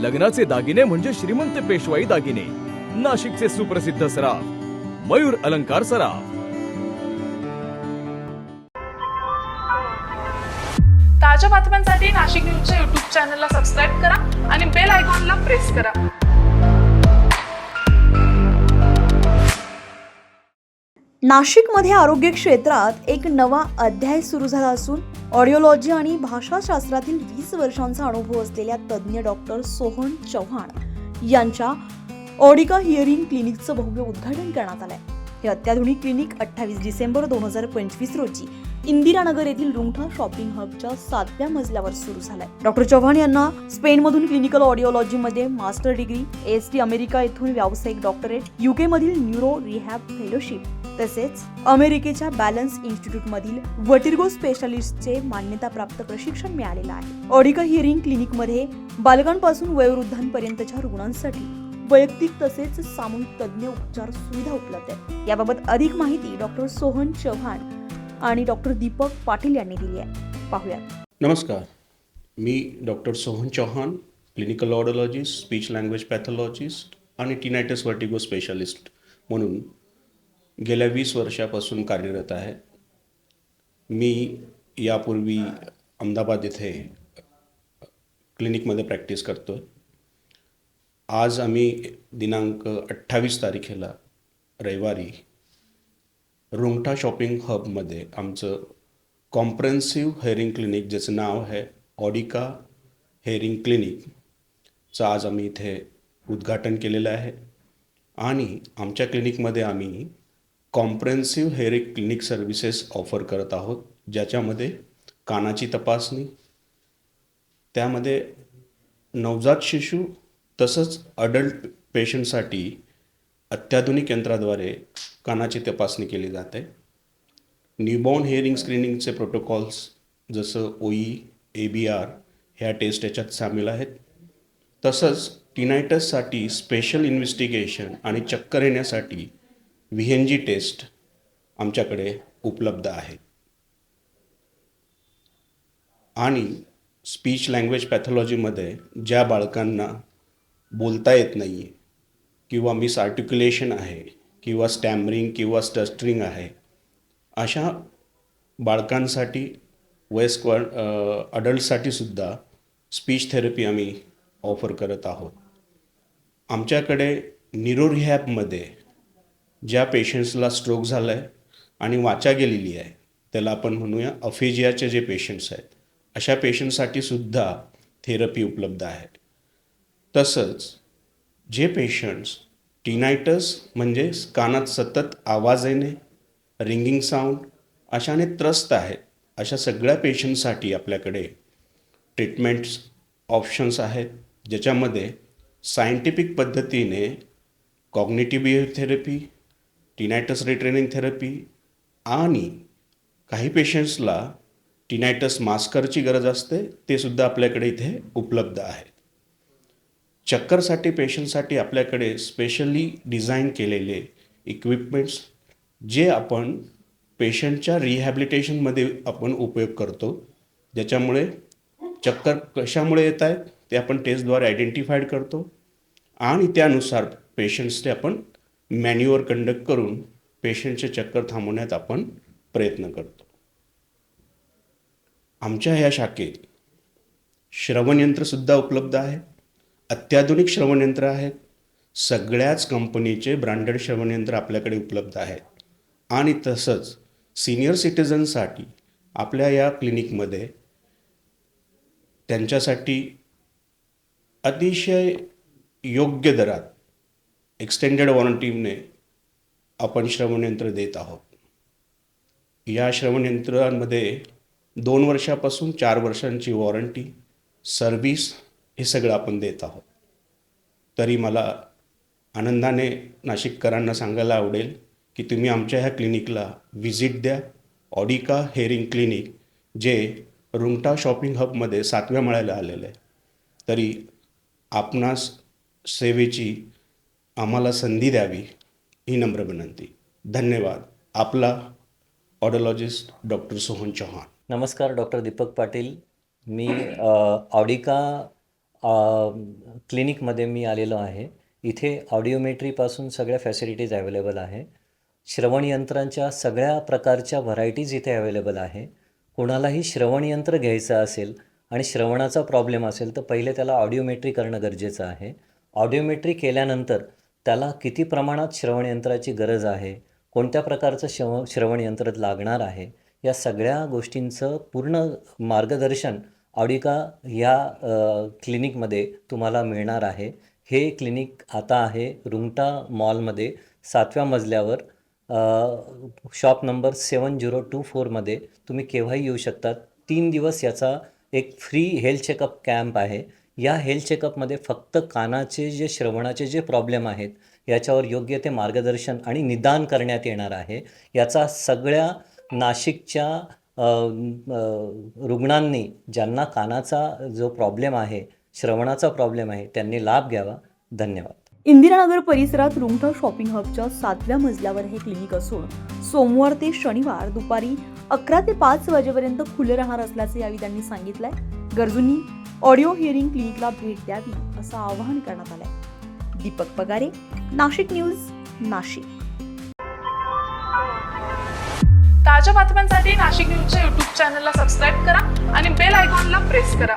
लग्नाचे दागिने म्हणजे श्रीमंत पेशवाई दागिने. नाशिकचे सुप्रसिद्ध सराफ मयूर अलंकार सराफ. ताज्या बातम्यांसाठी नाशिक न्यूजच्या युट्यूब चॅनलला सबस्क्राईब करा आणि बेल आयकॉनला प्रेस करा. नाशिकमध्ये आरोग्य क्षेत्रात एक नवा अध्याय सुरू झाला असून ऑडिओलॉजी आणि भाषाशास्त्रातील वीस वर्षांचा अनुभव असलेल्या तज्ज्ञ डॉक्टर सोहन चव्हाण यांच्या ऑडिका हिअरिंग क्लिनिकचं भव्य उद्घाटन करण्यात आलंय. हे अत्याधुनिक क्लिनिक अठ्ठावीस डिसेंबर दोन हजार पंचवीस रोजी इंदिरानगर येथील रुंगठा शॉपिंग हबच्या सातव्या मजल्यावर सुरू झालाय. डॉक्टर चव्हाण यांना स्पेनमधून clinical ऑडिओलॉजीमध्ये master degree S T America येथून व्यावसायिक डॉक्टरेट युकेमधील न्यूरो रिहॅब फेलोशिप तसेच अमेरिकेच्या बॅलन्स इन्स्टिट्यूटमधील वर्टिगो स्पेशालिस्टचे मान्यताप्राप्त प्रशिक्षण मिळालेलं आहे. ऑडिका हिअरिंग क्लिनिकमध्ये बालकांपासून वयोवृद्धांपर्यंतच्या रुग्णांसाठी वैयक्तिक तसेच सामूहिक तज्ज्ञ उपचार सुविधा उपलब्ध आहेत. याबाबत अधिक माहिती डॉक्टर सोहन चव्हाण आणि डॉक्टर दीपक पाटील यांनी दिली आहे. पाहूया नमस्कार. मी doctor Sohan Chavan clinical audiologist speech language pathologist आणि टिनायटस वर्टिगो स्पेशालिस्ट म्हणून गेल्या वीस वर्षापासून कार्यरत आहे. मी यापूर्वी अहमदाबाद येथे क्लिनिकमध्ये प्रॅक्टिस करतो आहे आज आम्ही दिनांक अठ्ठावीस तारखेला रविवारी रुंगठा शॉपिंग हबमध्ये आमचं कॉम्प्रेन्सिव्ह हेअरिंग क्लिनिक ज्याचं नाव आहे ऑडिका हेअरिंग क्लिनिकचं आज आम्ही इथे उद्घाटन केलेलं आहे. आणि आमच्या क्लिनिकमध्ये आम्ही comprehensive hearing clinic services offer करत आहोत ज्याच्यामध्ये कानाची तपासणी त्यामध्ये नवजात शिशू तसंच अडल्ट पेशंटसाठी अत्याधुनिक यंत्राद्वारे कानाची तपासणी केली जाते. न्यूबॉर्न हेअरिंग स्क्रीनिंगचे प्रोटोकॉल्स जसं ओई ए बी आर ह्या टेस्ट याच्यात सामील आहेत. तसंच टिनायटससाठी स्पेशल इन्व्हेस्टिगेशन आणि चक्कर येण्यासाठी व्ही एन जी टेस्ट आमच्याकडे उपलब्ध आहेत आणि स्पीच लँग्वेज पॅथॉलॉजीमध्ये ज्या बाळकांना बोलता येत नाही आहे किंवा मिस आर्टिक्युलेशन आहे किंवा स्टॅमरिंग किंवा स्टस्टरिंग आहे अशा बाळकांसाठी वयस्क अडल्टसाठी सुद्धा स्पीच थेरपी आम्ही ऑफर करत आहोत. आमच्याकडे निरोरिहॅपमध्ये ज्या पेशंट्सला स्ट्रोक झाला आहे आणि वाचा गेलेली आहे त्याला आपण म्हणूया अफेजियाचे जे पेशंट्स आहेत अशा पेशंटसाठी सुद्धा थेरपी उपलब्ध आहे. तसंच जे पेशंट्स टिनायटस म्हणजे कानात सतत आवाज येणे रिंगिंग साऊंड अशाने त्रस्त आहेत अशा सगळ्या पेशंटसाठी आपल्याकडे ट्रीटमेंट्स ऑप्शन्स आहेत ज्याच्यामध्ये सायंटिफिक पद्धतीने cognitive behave therapy tinnitus retraining therapy आणि काही पेशंट्सला टिनायटस मास्करची गरज असते ते सुद्धा आपल्याकडे इथे उपलब्ध आहेत. चक्करसाठी पेशंटसाठी आपल्याकडे स्पेशली डिझाईन केलेले इक्विपमेंट्स जे आपण पेशंटच्या रिहॅबिलिटेशनमध्ये आपण उपयोग करतो. ज्याच्यामुळे चक्कर कशामुळे येत आहेत ते आपण टेस्टद्वारे आयडेंटिफाईड करतो आणि त्यानुसार पेशंट्सचे आपण मॅन्युअर कंडक्ट करून पेशंटचे चक्कर थांबवण्यात आपण प्रयत्न करतो. आमच्या ह्या शाखेत श्रवणयंत्रसुद्धा उपलब्ध आहे अत्याधुनिक श्रवणयंत्र आहेत सगळ्याच कंपनीचे ब्रँडेड श्रवणयंत्र आपल्याकडे उपलब्ध आहेत आणि तसंच सिनियर सिटीजनसाठी आपल्या या क्लिनिकमध्ये त्यांच्यासाठी अतिशय योग्य दरात एक्सटेंडेड वॉरंटीने आपण श्रवणयंत्र देत आहोत. या श्रवणयंत्रांमध्ये दोन वर्षापासून चार वर्षांची वॉरंटी सर्व्हिस हे सगळं आपण देत आहोत. तरी मला आनंदाने नाशिककरांना सांगायला आवडेल की तुम्ही आमच्या ह्या क्लिनिकला व्हिजिट द्या. ऑडिका हेअरिंग क्लिनिक जे रुंगटा शॉपिंग हबमध्ये सातव्या मळ्याला आलेलं आहे. तरी आपणास सेवेची आम्हाला संधी द्यावी ही नम्र विनंती. धन्यवाद. आपला ऑडोलॉजिस्ट डॉक्टर सोहन चौहान. नमस्कार डॉक्टर दीपक पाटील. मी ऑडिका क्लिनिकमध्ये मी आलेलो आहे. इथे ऑडिओमेट्रीपासून सगळ्या फॅसिलिटीज अवेलेबल आहे. श्रवणयंत्रांच्या सगळ्या प्रकारच्या व्हरायटीज इथे अवेलेबल आहे. कोणालाही श्रवणयंत्र घ्यायचं असेल आणि श्रवणाचा प्रॉब्लेम असेल तर पहिले त्याला ऑडिओमेट्री करणं गरजेचं आहे. ऑडिओमेट्री केल्यानंतर त्याला किती प्रमाणात श्रवणयंत्राची गरज आहे? कोणत्या प्रकारचं श्रव श्रवणयंत्र लागणार आहे? या सगळ्या गोष्टींचं पूर्ण मार्गदर्शन ऑडिका ह्या क्लिनिकमध्ये तुम्हाला मिळणार आहे. हे क्लिनिक आता आहे रुंगटा मॉलमध्ये सातव्या मजल्यावर shop number seven zero two फोरमध्ये. तुम्ही केव्हाही येऊ शकता तीन दिवस याचा एक फ्री हेल्थ चेकअप कॅम्प आहे. या हेल्थ चेकअपमध्ये फक्त कानाचे जे श्रवणाचे जे प्रॉब्लेम आहेत याच्यावर योग्य ते मार्गदर्शन आणि निदान करण्यात येणार आहे. याचा सगळ्या नाशिकच्या रुग्णांनी ज्यांना कानाचा जो प्रॉब्लेम आहे श्रवणाचा प्रॉब्लेम आहे त्यांनी लाभ घ्यावा. धन्यवाद. इंदिरानगर परिसरात रुमठा शॉपिंग हबच्या सातव्या मजल्यावर हे क्लिनिक असून सोमवार ते शनिवार दुपारी अकरा ते पाच वाजेपर्यंत खुले राहणार असल्याचे यावेळी त्यांनी सांगितलंय. गरजूंनी ऑडिओ हिअरिंग क्लिनिकला भेट द्यावी असं आवाहन करण्यात आलंय. दीपक पगारे नाशिक न्यूज नाशिक. ताज्या बातम्यांसाठी नाशिक न्यूजच्या युट्यूब चॅनलला सबस्क्राईब करा आणि बेल आयकॉनला प्रेस करा.